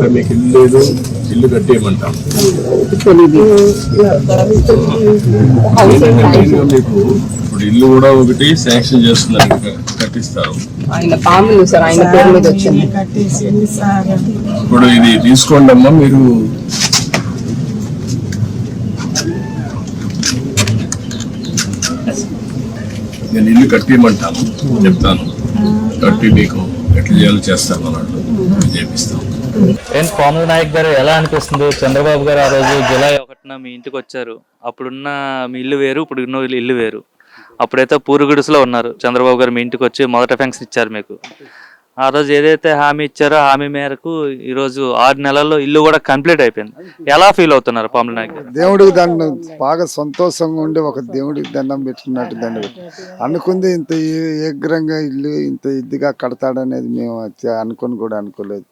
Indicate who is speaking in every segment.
Speaker 1: ఇక్కడ మీకు ఇల్లు లేదు ఇల్లు కట్టేయమంటాం. మీకు ఇప్పుడు ఇల్లు కూడా ఒకటి శాంక్షన్ చేస్తున్నారు కట్టిస్తారు.
Speaker 2: ఆయన పాములు సార్ ఆయన పేరు మీద వచ్చింది.
Speaker 3: కట్టేసి ఎన్నిసార్లు
Speaker 1: ఇప్పుడు ఇది తీసుకోండి అమ్మా మీరు నేను ఇల్లు కట్టేయమంటాను చెప్తాను. కట్టి మీకు ఎట్లా చేయాలో చేస్తాను అన్నట్టు చేపిస్తాం.
Speaker 4: ఏంటి కోమల నాయక్ గారు ఎలా అనిపిస్తుంది? చంద్రబాబు గారు ఆ రోజు జూలై ఒకటిన మీ ఇంటికి వచ్చారు. అప్పుడున్న మీ ఇల్లు వేరు ఇప్పుడు ఉన్న ఇల్లు వేరు. అప్పుడైతే పూరుగుడుసులో ఉన్నారు. చంద్రబాబు గారు మీ ఇంటికి వచ్చి మొదట ఫెన్షన్ ఇచ్చారు మీకు. ఆ రోజు ఏదైతే హామీ ఇచ్చారో హామీ మేరకు ఈ రోజు ఆరు నెలల్లో ఇల్లు కూడా కంప్లీట్ అయిపోయింది. ఎలా ఫీల్ అవుతున్నారు పాముల నాయక్?
Speaker 5: దేవుడికి దండం బాగా సంతోషంగా ఉండి ఒక దేవుడికి దండం పెట్టుకున్నట్టు దండం అనుకుంది ఇంత ఏగ్రంగా ఇల్లు ఇంత ఇదిగా కడతాడనేది మేము అనుకొని కూడా అనుకోలేదు.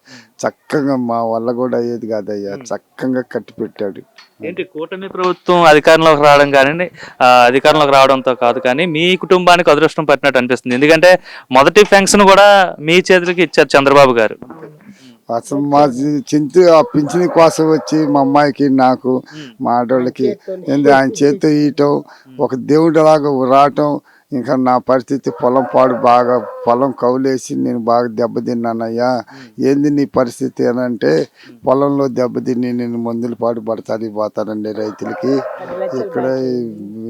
Speaker 5: చక్కగా మా వల్ల కూడా అయ్యేది కాదయ్యా. చక్కగా కట్టి పెట్టాడు.
Speaker 4: ఏంటి కూటమి ప్రభుత్వం అధికారంలోకి రావడం కానీ అధికారంలోకి రావడంతో కాదు కానీ మీ కుటుంబానికి అదృష్టం పట్టినట్టు అనిపిస్తుంది. ఎందుకంటే మొదటి ఫెన్షన్ కూడా మీ చేతులకి ఇచ్చారు చంద్రబాబు గారు.
Speaker 5: అసలు మా చింత ఆ పింఛని కోసం వచ్చి మా అమ్మాయికి నాకు మా ఆడవాళ్ళకి ఏంది ఆయన చేతితో ఇయటం ఒక దేవుడిలాగా రావటం ఇంకా నా పరిస్థితి పొలం పాడు బాగా పొలం కౌలేసి నేను బాగా దెబ్బతిన్నానయ్యా. ఏంది నీ పరిస్థితి అని అంటే పొలంలో దెబ్బతిని నేను మందులు పాడు పడతాది పోతానండి రైతులకి. ఇక్కడ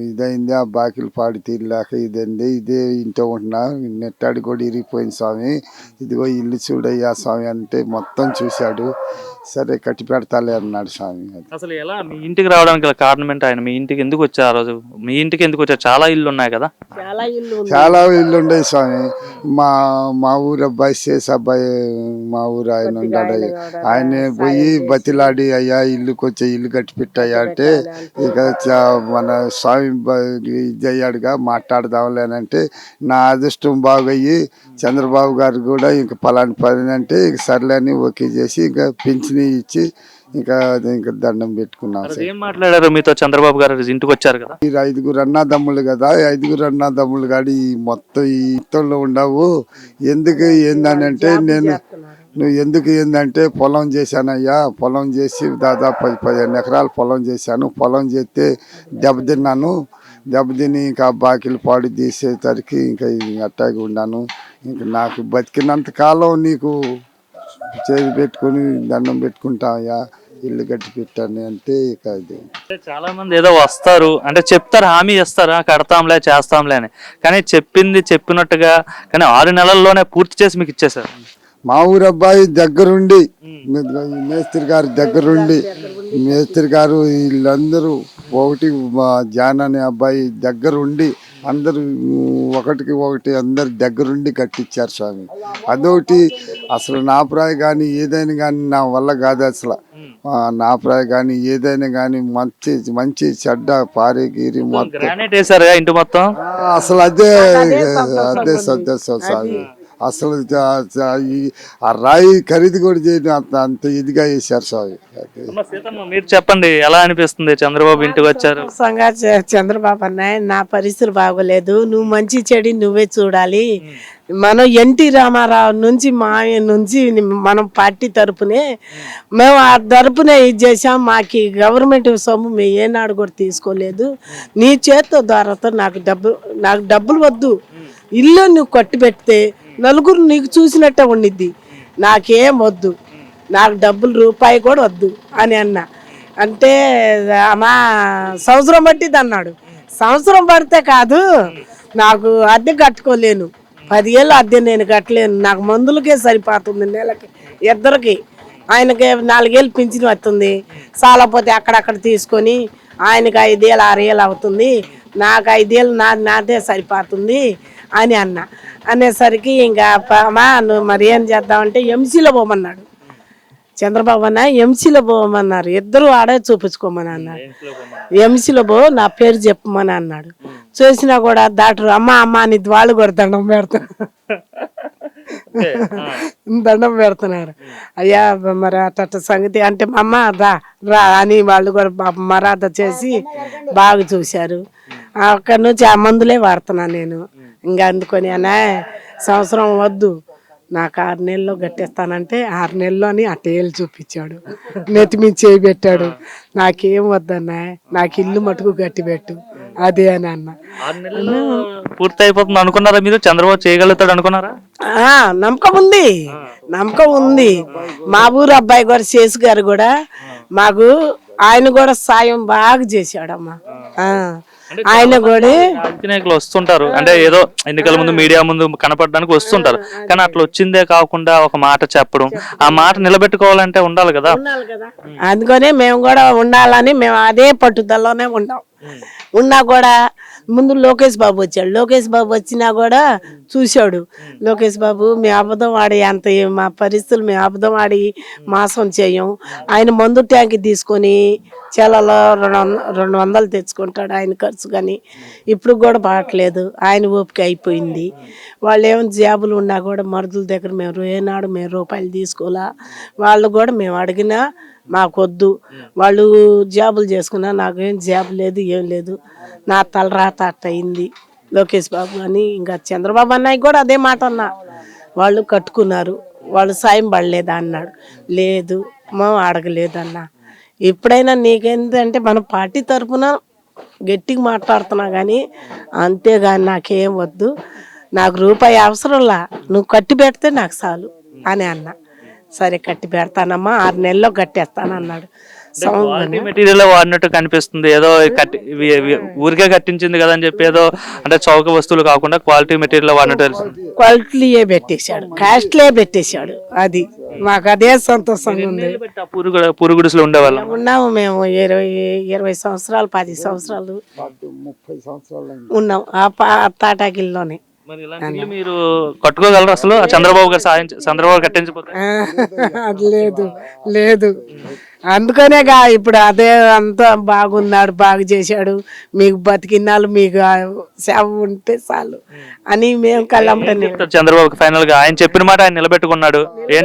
Speaker 5: ఇదైంది ఆ బాకీలు పాడి తీరలేక ఇదండి ఇదే ఇంట్లో ఉంటున్నా నెట్టాడి కూడా ఇరిగిపోయింది స్వామి. ఇదిగో ఇల్లు చూడయ్యా స్వామి అంటే మొత్తం చూశాడు. సరే కట్టి పెడతాలే అన్నాడు స్వామి
Speaker 4: అసలు ఎలా? మీ ఇంటికి రావడానికి కారణం ఏంటి ఆయన? మీ ఇంటికి ఎందుకు వచ్చారు ఆ రోజు? మీ ఇంటికి ఎందుకు వచ్చారు? చాలా ఇల్లు ఉన్నాయి కదా.
Speaker 3: చాలా ఇల్లు
Speaker 5: ఉండే స్వామి. మా మా ఊరు అబ్బాయి శేష అబ్బాయి మా ఊరు ఆయన ఉన్నాడు. ఆయన పోయి బతిలాడి అయ్యా ఇల్లుకి వచ్చే ఇల్లు కట్టి పెట్టాయా అంటే ఇక చ- మన స్వామి ఇది అయ్యాడుగా మాట్లాడదాంలేనంటే నా అదృష్టం బాగయ్యి చంద్రబాబు గారు కూడా ఇంక పలాని పని అంటే ఇక సర్లే అని ఓకే చేసి ఇంకా పింఛని ఇచ్చి ఇంకా ఇంకా దండం పెట్టుకున్నాం
Speaker 4: ఏం మాట్లాడారు మీతో చంద్రబాబు గారు? ఇంటికి వచ్చారు కదా.
Speaker 5: మీరు ఐదుగురు అన్నదమ్ములు కదా. ఈ ఐదుగురు అన్నదమ్ములు కాడి ఈ మొత్తం ఈ మొత్తంలో ఉండవు. ఎందుకు ఏందని అంటే నేను నువ్వు ఎందుకు ఏందంటే పొలం చేశానయ్యా. పొలం చేసి దాదాపు పది పదిహేను ఎకరాలు పొలం చేశాను. పొలం చేస్తే దెబ్బతిన్నాను దెబ్బతిని ఇంకా బాకీలు పాడు తీసేసరికి ఇంకా అట్టాగి ఉన్నాను. ఇంకా నాకు బతికినంత కాలం నీకు చేతి పెట్టుకొని దండం పెట్టుకుంటావయ్యా ఇల్లు కట్టి పెట్టాను అంటే ఇక అది.
Speaker 4: అంటే చాలా మంది ఏదో వస్తారు. అంటే చెప్తారు హామీ ఇస్తారు. "ఆ, కడతాంలే చేస్తాంలే అని. కానీ చెప్పింది చెప్పినట్టుగా కానీ ఆరు నెలల్లోనే పూర్తి చేసి మీకు ఇచ్చేసారు
Speaker 5: మా ఊరు అబ్బాయి దగ్గరుండి మేస్త్రి గారి దగ్గరుండి మేస్త్రి గారు వీళ్ళందరూ ఒకటి మా జాన్ అనే అబ్బాయి దగ్గరుండి అందరూ ఒకటికి ఒకటి అందరు దగ్గరుండి కట్టించారు స్వామి. అదొకటి అసలు నా ప్రాయ కానీ ఏదైనా కానీ నా వల్ల కాదు అసలు. నా ప్రాయ కానీ ఏదైనా కానీ మంచి మంచి చెడ్డ పారే గీరి మొత్తం.
Speaker 4: గ్రానైట్ వేసారు ఇంటి మొత్తం?
Speaker 5: ఆ, అసలు అదే అదే సంతోషం స్వామి అసలు ఆ రాయి ఖరీదు కూడా చేయడం అంత అంత ఇదిగా చేశారు స్వామి.
Speaker 4: సీతమ్మ మీరు చెప్పండి ఎలా అనిపిస్తుంది చంద్రబాబు ఇంటికి వచ్చారు?
Speaker 3: చంద్రబాబు అన్నయ్య నా పరిస్థితులు బాగోలేదు. నువ్వు మంచి చెడి నువ్వే చూడాలి. మనం ఎన్టీ రామారావు నుంచి మా ఆయన నుంచి మనం పార్టీ తరపునే మేము ఆ తరపునే ఇది చేసాం మాకు గవర్నమెంట్ సొమ్ము మేము ఏనాడు కూడా తీసుకోలేదు. నీ చేత్తో ద్వారాతో నాకు డబ్బు నాకు డబ్బులు వద్దు. ఇల్లు నువ్వు కట్టి పెడితే నలుగురు నీకు చూసినట్టే ఉండిద్ది. నాకేం వద్దు. నాకు డబ్బులు రూపాయి కూడా వద్దు అని అన్న. అంటే మా సంవత్సరం పట్టిద్ది అన్నాడు. సంవత్సరం పడితే కాదు నాకు అద్దె కట్టుకోలేను. పదివేలు అద్దె నేను కట్టలేను. నాకు మందులకే సరిపోతుంది నెలకి ఇద్దరికి. ఆయనకి నాలుగేళ్ళు పింఛన్ వస్తుంది. చాలపోతే అక్కడక్కడ తీసుకొని ఆయనకి ఐదేళ్ళు ఆరేళ్ళు అవుతుంది. నాకు ఐదేళ్ళు నా నాదే సరిపోతుంది అని అన్న. అనేసరికి ఇంకా అమ్మా నువ్వు మరి ఏం చేద్దామంటే ఎంసీలో పోమన్నాడు. చంద్రబాబు అన్న ఎంసీలో పోమన్నారు. ఇద్దరు ఆడే చూపించుకోమని అన్నాడు. ఎంసీలో పో నా పేరు చెప్పమని అన్నాడు. చూసినా కూడా డాక్టర్ అమ్మ అమ్మ అని వాళ్ళు కూడా దండం పెడతా దండం పెడుతున్నారు. అయ్యా మరి అట్ట సంగతి. అంటే మా అమ్మ రా రా అని వాళ్ళు కూడా మరాఠ చేసి బాగా చూశారు. అక్కడి నుంచి ఆ మందులే వాడుతున్నా నేను. ఇంకా అందుకొని అన్నా సంవత్సరం వద్దు. నాకు ఆరు నెలల్లో కట్టేస్తానంటే ఆరు నెలల్లోని ఆ టేలు చూపించాడు. నెత్తి మీద చేయి పెట్టాడు. నాకేం వద్దన్నా నాకు ఇల్లు మటుకు గట్టి పెట్టు అదే అని అన్న.
Speaker 4: పూర్తి అయిపోతుంది అనుకున్నారా మీరు? చంద్రబాబు చేయగలుగుతాడు అనుకున్నారా?
Speaker 3: నమ్మకం ఉంది. నమ్మకం ఉంది. మా ఊరు అబ్బాయి కూడా శేషు గారు కూడా మాకు ఆయన కూడా సాయం బాగా చేశాడమ్మా. ఆయన కూడా
Speaker 4: వస్తుంటారు. అంటే ఏదో ఎన్నికల ముందు మీడియా ముందు కనపడడానికి వస్తుంటారు. కానీ అట్లా వచ్చిందే కాకుండా ఒక మాట చెప్పడం ఆ మాట నిలబెట్టుకోవాలంటే ఉండాలి కదా.
Speaker 3: అందుకనే మేము కూడా ఉండాలని మేము అదే పట్టుదలలోనే ఉన్నాం. ఉన్నా కూడా ముందు లోకేష్ బాబు వచ్చాడు. లోకేష్ బాబు వచ్చినా కూడా చూశాడు. లోకేష్ బాబు మీ అబద్ధం ఆడి అంత మా పరిస్థితులు మేము అబద్ధం ఆడి మాసం చేయం. ఆయన మందు ట్యాంక్ తీసుకొని చీలలో రెండు వంద రెండు వందలు తెచ్చుకుంటాడు ఆయన ఖర్చు కానీ. ఇప్పుడు కూడా పడట్లేదు. ఆయన ఓపిక అయిపోయింది. వాళ్ళు ఏమైనా జాబులు ఉన్నా కూడా మరుదుల దగ్గర మేము ఏనాడు మేము రూపాయలు తీసుకోవాలా? వాళ్ళు కూడా మేము అడిగినా మాకొద్దు. వాళ్ళు జాబులు చేసుకున్నా నాకేం జాబ్ లేదు ఏం లేదు. నా తలరాత అట్ట అయింది లోకేష్ బాబు అని ఇంకా చంద్రబాబు అన్నయ్య కూడా అదే మాట అన్నా. వాళ్ళు కట్టుకున్నారు. వాళ్ళు సాయం పడలేదా అన్నాడు. లేదు మా అడగలేదన్నా. ఎప్పుడైనా నీకేంటంటే మన పార్టీ తరఫున గట్టిగా మాట్లాడుతున్నా కానీ అంతేగాని నాకేం వద్దు. నాకు రూపాయి అవసరంలా. నువ్వు కట్టి పెడితే నాకు చాలు అని అన్నా. సరే కట్టి పెడతానమ్మా ఆరు నెలల్లో కట్టేస్తానన్నాడు.
Speaker 4: క్వాలిటీ మెటీరియల్ వాడినట్టు కనిపిస్తుంది. ఏదో కట్టి ఊరికే కట్టించింది కదా అని చెప్పి ఏదో అంటే చౌక వస్తువులు కాకుండా క్వాలిటీ మెటీరియల్ వాడినట్టు తెలుస్తుంది
Speaker 3: క్వాలిటీయే పెట్టేశాడు. కాస్ట్లే పెట్టేశాడు. అది మాకు అదే సంతోషంగా ఉంది.
Speaker 4: ఆ పురుగు పురుగుడుసులు ఉండేవాళ్ళం?
Speaker 3: ఉన్నాము మేము ఇరవై ఇరవై సంవత్సరాలు పది సంవత్సరాలు.
Speaker 5: ముప్పై సంవత్సరాలు.
Speaker 3: ఉన్నాం. ఆ పా తాటాకిల్లోనే.
Speaker 4: మరి ఇలాంటి ఇల్లు మీరు కట్టుకోగలరు అసలు? చంద్రబాబు గారు సాయం చంద్రబాబు కట్టించకపోతే?
Speaker 3: అది లేదు లేదు. అందుకనేగా ఇప్పుడు అదే అంతా బాగున్నాడు బాగు చేశాడు. మీకు బతికిన్నాళ్ళు మీకు సేవ ఉంటే చాలు అని మేము
Speaker 4: చెప్తారు చంద్రబాబు ఫైనల్గా? ఆయన చెప్పిన మాట ఆయన నిలబెట్టుకున్నాడు. ఏం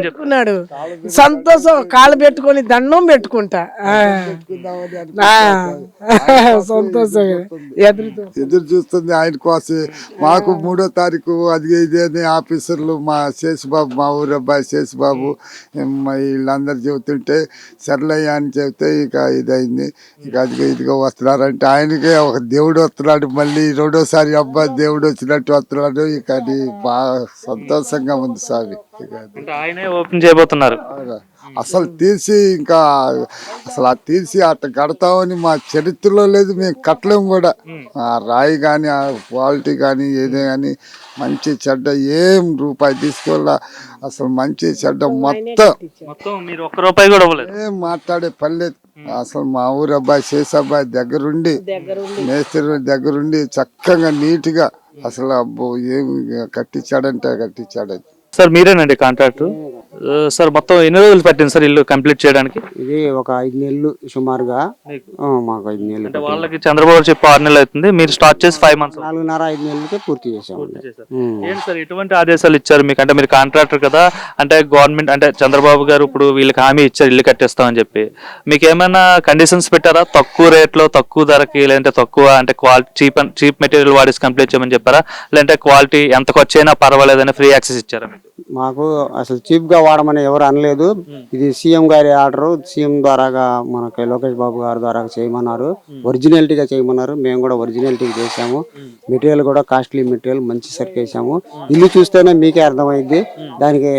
Speaker 3: సంతోషం కాళ్ళు పెట్టుకొని దండం పెట్టుకుంటా. సంతోషం ఎదురు
Speaker 5: చూస్తుంది ఆయన కోసం. మాకు మూడో తారీఖు అది ఇది అని ఆఫీసర్లు మా శేషుబాబు మా ఊరు అబ్బాయి శేషుబాబు మా వీళ్ళందరూ చెబుతుంటే సర్లయ్య అని చెబితే ఇక ఇదైంది. ఇక అదిగో ఇదిగో వస్తున్నారంటే ఆయనకే ఒక దేవుడు వస్తున్నాడు. మళ్ళీ రెండోసారి అబ్బాయి దేవుడు వచ్చినట్టు వస్తున్నాడు. ఇక అది బాగా సంతోషంగా ఉంది స్వామి. అది.
Speaker 4: అంటే ఆయనే ఓపెన్ చేయబోతున్నారు.
Speaker 5: అసలు తీసి ఇంకా అసలు ఆ తీసి అట్ట కడతామని మా చరిత్రలో లేదు మేము కట్టలేము కూడా. ఆ రాయి కానీ ఆ క్వాలిటీ కానీ ఏదే కానీ మంచి చెడ్డ ఏం రూపాయి తీసుకోవాలా. అసలు మంచి చెడ్డ మొత్తం
Speaker 4: మొత్తం మీరు ఒక్క రూపాయి కూడా ఇవ్వలేదు.
Speaker 5: ఏం మాట్లాడే పని లేదు. అసలు మా ఊరు అబ్బాయి చేసే అబ్బాయి దగ్గరుండి. మేస్త్రి దగ్గరుండి చక్కగా నీట్గా అసలు అబ్బో ఏం కట్టించాడంటే కట్టించాడని
Speaker 4: సార్ మీరేనండి కాంట్రాక్టర్ సార్ మొత్తం ఎన్ని రోజులు పట్టింది సార్ ఇల్లు కంప్లీట్ చేయడానికి?
Speaker 6: ఇది ఒక ఐదు నెలలు సుమారుగా. ఆ, మాకు ఐదు నెలలు
Speaker 4: అంటే వాళ్ళకి చంద్రబాబు చెప్పి ఆరు నెలలు అవుతుంది. మీరు స్టార్ట్ చేసి ఫైవ్ మంత్స్
Speaker 6: నాలుగున్నర ఐదు నెలలకే పూర్తి ఉమ్.
Speaker 4: ఏంటి సార్ ఎటువంటి ఆదేశాలు ఇచ్చారు మీకు? అంటే మీరు కాంట్రాక్టర్ కదా అంటే గవర్నమెంట్ అంటే చంద్రబాబు గారు ఇప్పుడు వీళ్ళకి హామీ ఇచ్చారు ఇల్లు కట్టేస్తామని చెప్పి. మీకు ఏమైనా కండిషన్స్ పెట్టారా? తక్కువ రేట్లో తక్కువ ధరకి లేదంటే తక్కువ అంటే క్వాలిటీ చీప్ చీప్ మెటీరియల్ వాడేసి కంప్లీట్ చేయమని చెప్పారా? లేదంటే క్వాలిటీ ఎంత ఖర్చు అయినా పర్వాలేదని ఫ్రీ యాక్సెస్ ఇచ్చారా మీకు?
Speaker 6: మాకు అసలు చీప్గా వాడమని ఎవరు అనలేదు. ఇది సీఎం గారి ఆర్డర్. సీఎం ద్వారాగా మనకి లోకేష్ బాబు గారి ద్వారా చేయమన్నారు. ఒరిజినాలిటీగా చేయమన్నారు. మేము కూడా ఒరిజినాలిటీగా చేసాము మెటీరియల్ కూడా కాస్ట్లీ మెటీరియల్ మంచి సరికి వేసాము ఇల్లు చూస్తేనే మీకే అర్థమైంది దానికి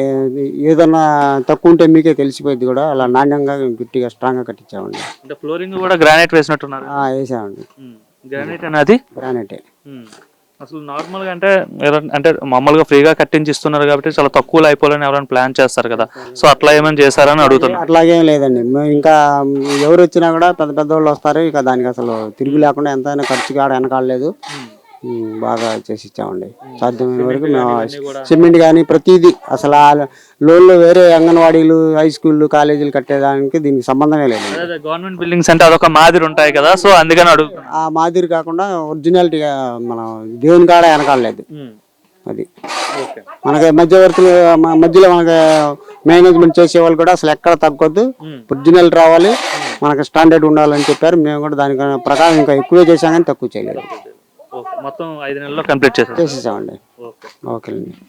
Speaker 6: ఏదన్నా తక్కువ ఉంటే మీకే తెలిసిపోయింది కూడా. అలా నాణ్యంగా గట్టిగా స్ట్రాంగ్గా కట్టించామండి.
Speaker 4: ఫ్లోరింగ్ కూడా గ్రానైట్ వేసినట్టున్నారు.
Speaker 6: వేసామండి.
Speaker 4: గ్రానైట్ అనేది?
Speaker 6: గ్రానైటే.
Speaker 4: అసలు నార్మల్గా అంటే అంటే మామూలుగా ఫ్రీగా కట్టించి ఇస్తున్నారు కాబట్టి చాలా తక్కువలో అయిపోవాలని ఎవరైనా ప్లాన్ చేస్తారు కదా. సో అట్లా ఏమైనా చేశారని అడుగుతున్నా.
Speaker 6: అట్లాగేం లేదండి. ఇంకా ఎవరు వచ్చినా కూడా పెద్ద పెద్ద వాళ్ళు వస్తారు. ఇక దానికి అసలు తిరిగి లేకుండా ఎంతైనా ఖర్చు కాడ వెనకాడలేదు. ఉమ్, బాగా చేసి ఇచ్చామండి. సాధ్యమైన వరకు మేము సిమెంట్ కానీ ప్రతిదీ అసలు ఆ లోన్లు వేరే అంగన్వాడీలు హై స్కూళ్ళు కాలేజీలు కట్టేదానికి దీనికి సంబంధమే లేదు.
Speaker 4: గవర్నమెంట్ బిల్డింగ్స్ అంటే అదొక మాదిరి ఉంటాయి కదా సో అందుకని అడుగుతున్నా.
Speaker 6: ఆ మాదిరి కాకుండా ఒరిజినాలిటీగా మనం దేవుని కాడ వెనకాడలేదు అది. మనకి మధ్యవర్తులు మధ్యలో మనకి మేనేజ్మెంట్ చేసే వాళ్ళు కూడా అసలు ఎక్కడ తగ్గొద్దు. ఒరిజినల్ రావాలి. మనకి స్టాండర్డ్ ఉండాలని చెప్పారు. మేము కూడా దాని ప్రకారం ఇంకా ఎక్కువే చేసాం కానీ తక్కువ చేయలేదు.
Speaker 4: మొత్తం ఐదు నెలల్లో కంప్లీట్ చేశారు
Speaker 6: చేసేసామండి.
Speaker 4: ఓకే.
Speaker 6: ఓకే అండి